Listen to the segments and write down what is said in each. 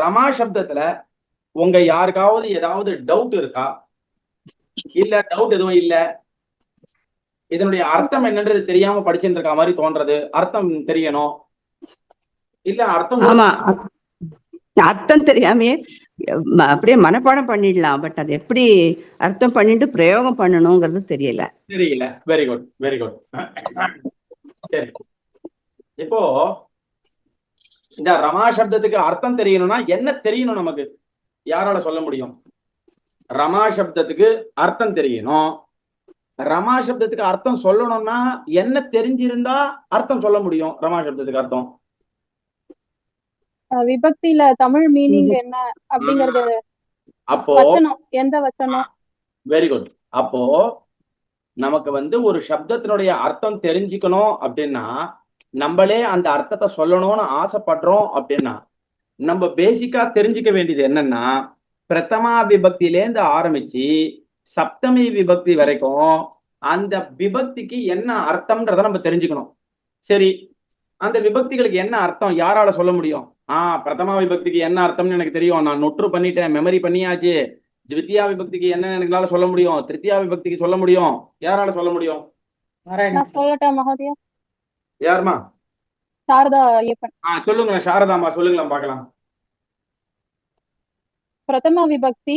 ரமா சப்தத்துல உங்க யாருக்காவது ஏதாவது டவுட் இருக்கா? இல்ல டவுட் எதுவும் இல்ல? இதனுடைய அர்த்தம் என்னன்றது தெரியாம படிச்சுட்டு இருக்க மாதிரி தோன்றது. அர்த்தம் தெரியணும். இல்ல அர்த்தம் ஆமா. அர்த்தம் தெரியாமயே ம- அப்படியே மனப்பாடம் பண்ணிடலாம். பட் அது எப்படி அர்த்தம் பண்ணிட்டு பிரயோகம் பண்ணணுங்கிறது தெரியல. தெரியல. வெரி குட் வெரி குட் சரி. இப்போ இந்த ரமா சப்தத்துக்கு அர்த்தம் தெரியணும்னா என்ன தெரியணும் நமக்கு? யாரால சொல்ல முடியும்? ரமா சப்தத்துக்கு அர்த்தம் தெரியணும். ரமா சப்தத்துக்கு அர்த்தம் சொல்லணும்னா என்ன தெரிஞ்சிருந்தா அர்த்தம் சொல்ல முடியும்? ரமா சப்தத்துக்கு அர்த்தம். விபக்தியில தமிழ் மீனிங் என்ன அப்படிங்கறது அப்போ எந்த வச்சனம் வெரி குட் அப்போ நமக்கு வந்து ஒரு சப்தத்தினுடைய அர்த்தம் தெரிஞ்சுக்கணும் அப்படின்னா நம்மளே அந்த அர்த்தத்தை சொல்லணும்னு ஆசைப்படுறோம் அப்படின்னா நம்ம பேசிக்கா தெரிஞ்சுக்க வேண்டியது என்னன்னா பிரதமா விபக்தியிலேருந்து ஆரம்பிச்சு சப்தமி விபக்தி வரைக்கும் அந்த விபக்திக்கு என்ன அர்த்தம்ன்றத நம்ம தெரிஞ்சுக்கணும். சரி அந்த விபக்திகளுக்கு என்ன அர்த்தம்? யாரால சொல்ல முடியும்? ஆஹ் பிரதமா விபக்திக்கு என்ன அர்த்தம்னு எனக்கு தெரியும். நான் நொற்று பண்ணிட்டேன் மெமரி பண்ணியாச்சு. த்வித்தியா விபக்திக்கு என்ன எங்களால சொல்ல முடியும்? திருத்தியா விபக்திக்கு சொல்ல முடியும்? யாரால சொல்ல முடியும்? யாருமா? சாரதா ஐயப்பன். ஆ சொல்லுங்க சாரதாமா சொல்லுங்களேன் பார்க்கலாம். பிரதம விபக்தி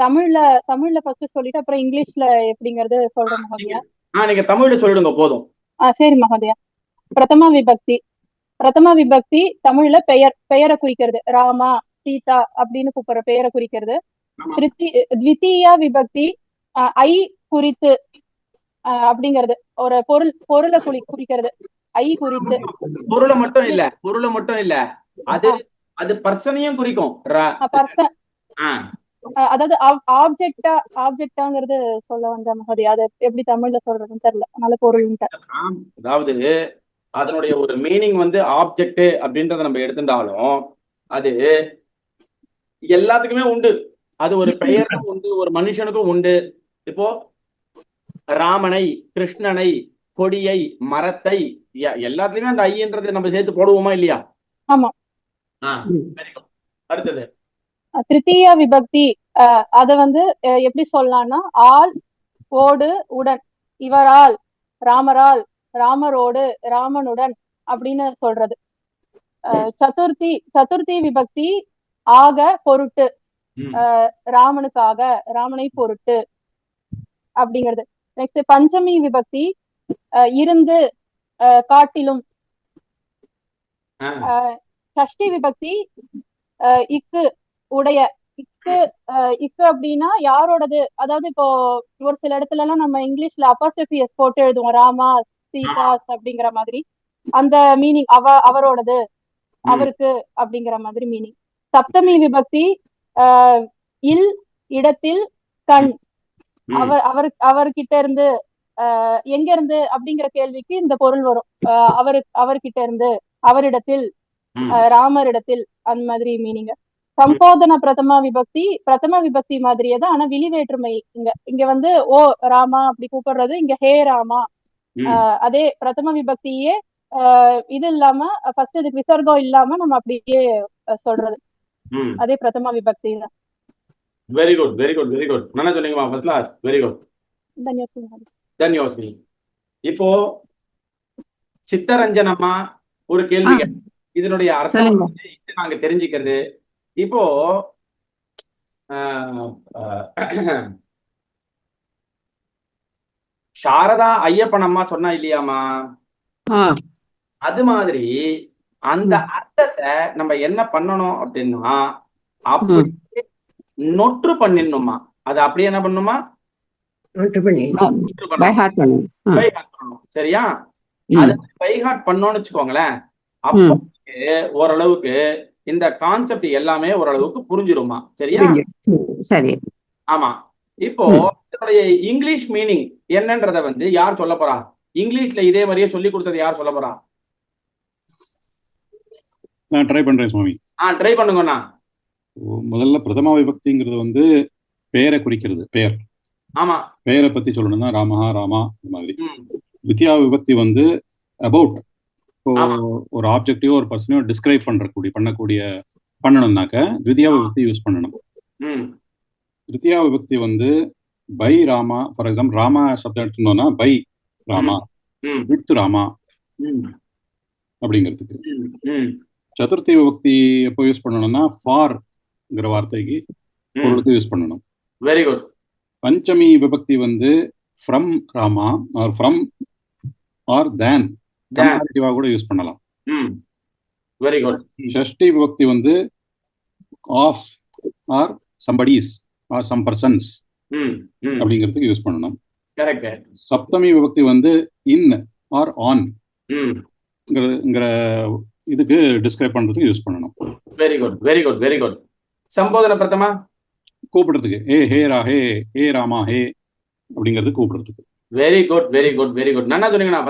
தமிழ்ல தமிழ்ல ஃபர்ஸ்ட் சொல்லிட்டு அப்புறம் இங்கிலீஷ்ல எப்படிங்கறது சொல்றேன் மகோதயா ஆ நீங்க தமிழ்ல சொல்லிடுங்க போதும். ஆ சரி மகோதயா பிரதம விபக்தி பிரதம விபக்தி தமிழ்ல பெயர் பெயரை குறிக்கிறது. ராமா சீதா அப்படின்னு கூப்பிடுற பெயரை குறிக்கிறது. திருத்தி த்விதீயா விபக்தி ஐ குறித்து அப்படிங்கிறது. ஒரு பொருள் பொருளை குறி குறிக்கிறது. ஐ குறித்து. பொருளை மட்டும் இல்ல பொருளை மட்டும் இல்ல. அது அது பர்சனையும் குறிக்கும். அதாவது ஆப்ஜெக்டா ஆப்ஜெக்டாங்கிறது சொல்ல வந்த மகோதயா அது எப்படி தமிழ்ல சொல்றதுன்னு தெரியல. அதனால ஆம். அதாவது அதனுடைய ஒரு மீனிங் வந்து ஆப்ஜெக்ட் அப்படின்றத நம்ம எடுத்துட்டாலும் அது எல்லாத்துக்குமே உண்டு. அது ஒரு பெயருக்கும் உண்டு ஒரு மனுஷனுக்கும் உண்டு. இப்போ ராமனை கிருஷ்ணனை கொடியை மரத்தை எல்லாத்துலயுமே அந்த ஐன்றதை நம்ம சேர்த்து போடுவோமா இல்லையா? ஆமா. அடுத்தது. திருத்தீயா விபக்தி அத வந்து எப்படி சொல்லலாம்னா ஆள் ஓடு உடன். இவரால் ராமரால் ராமரோடு ராமனுடன் அப்படின்னு சொல்றது. சதுர்த்தி சதுர்த்தி விபக்தி ஆக பொருட்டு. ராமனுக்காக ராமனை பொருட்டு. அப்படிங்கிறது. நெக்ஸ்ட் பஞ்சமி விபக்தி இருந்து காட்டிலும் ஷஷ்டி விபக்தி இக்கு உடைய இக்கு இக்கு அப்படின்னா யாரோடது அதாவது இப்போ ஒரு சில இடத்துல எல்லாம் நம்ம இங்கிலீஷ்ல அப்பாஸ்ட்ரபிஎஸ் போட்டு எழுதுவோம் ராமா சீதாஸ் அப்படிங்கிற மாதிரி அந்த மீனிங் அவ அவரோடது அவருக்கு அப்படிங்கிற மாதிரி மீனிங் சப்தமி விபக்தி ஆஹ் இல் இடத்தில் கண். அவர் அவர் அவர்கிட்ட இருந்து எங்க இருந்து அப்படிங்கிற கேள்விக்கு இந்த பொருள் வரும். அவரு அவர்கிட்ட இருந்து அவரிடத்தில் ராமரிடத்தில் அந்த மாதிரி மீனிங் சம்போதன பிரதம விபக்தி பிரதம விபக்தி மாதிரியே தான் ஆனா விழி வேற்றுமை இங்க. இங்க வந்து ஓ ராமா அப்படி கூப்பிடுறது இங்க ஹே ராமா. அதே பிரதம விபக்தியே ஆஹ் இது இல்லாம ஃபர்ஸ்ட் இதுக்கு விசர்க்கம் இல்லாம நம்ம அப்படியே சொல்றது. அதே பிரதம விபக்தி தான். Very good very good very good நல்லா சொன்னீங்கம்மா ஃபர்ஸ்ட் கிளாஸ் வெரி குட் தன்யோஸ்மி இப்போ சித்தரஞ்சனம்மா ஒரு கேள்வி. இதனுடைய அர்த்தம் இது நாங்க தெரிஞ்சுக்கிறது. இப்போ சாரதா ஐயப்பன் அம்மா சொன்னா இல்லையாமா அது மாதிரி அந்த அர்த்தத்தை நம்ம என்ன பண்ணணும் அப்படின்னா அப்படியே நொற்று பண்ணிடணுமா அது அப்படியே என்ன பண்ணணுமா நொற்று பை பண்ணணும். ஹார்ட் பண்ணுங்க ஆ. by heart பண்ணணும். சரியா. அது பைஹார்ட் பண்ணோம்னு வச்சுக்கோங்களேன் அப்போ ஓரளவுக்கு இந்த கான்செப்ட் எல்லாமே ஓரளவுக்கு புரிஞ்சிருமா? சரியா. சரி. ஆமா. இப்போ இதனுடைய இங்கிலீஷ் மீனிங் என்னன்றத வந்து யார் சொல்ல போறா? இங்கிலீஷ்ல இதே மாதிரியே சொல்லி கொடுத்தது யார் சொல்ல போறா? நான் ட்ரை பண்றேன் சுவாமி. ஆ ட்ரை பண்ணுங்கண்ணா. முதல்ல பிரதமா விபக்திங்கிறது வந்து பெயரை குறிக்கிறது பெயர் ஆமா. பெயரை பத்தி சொல்லணும்னா ராமஹா ராமா இந்த மாதிரி. வித்யா விபக்தி வந்து அபவுட். ஒரு ஆப்ஜெக்டையோ ஒரு பர்சனையோ டிஸ்கிரைப் பண்றக்கூடிய பண்ணக்கூடிய பண்ணணும்னாக்க திவிதியா விபக்தி யூஸ் பண்ணணும். திருத்தியா விபக்தி வந்து by Rama for example Rama சப்தம் எடுத்துட்டோம்னா பை ராமா வித் ராமா அப்படிங்கிறதுக்கு. சதுர்த்தி விபக்தி எப்போ யூஸ் பண்ணணும்னா ஃபார்ங்கிற வார்த்தைக்கு பொருளுக்கு யூஸ் பண்ணணும். வெரி குட் பஞ்சமி விபக்தி வந்து from Rama or from or than. கம்பேரிட்டிவா கூட யூஸ் பண்ணலாம். வெரி குட் ஷஷ்டி விபக்தி வந்து of or somebody's or some persons அப்படிங்கிறதுக்கு யூஸ் பண்ணணும். சப்தமி விபக்தி வந்து இன் ஆர் ஆன் இதுக்கு டிஸ்கிரைப் பண்றதுக்கு யூஸ் பண்ணணும். Very good very good very good சம்போதன பிரதமா? கூப்பிடுறதுக்கு. ஏ ஹே ரா ஹே ஹே ராமா ஹே அப்படிங்கிறது கூப்பிடுறதுக்கு. Very good very good very good நன்னா சொன்னீங்கண்ணா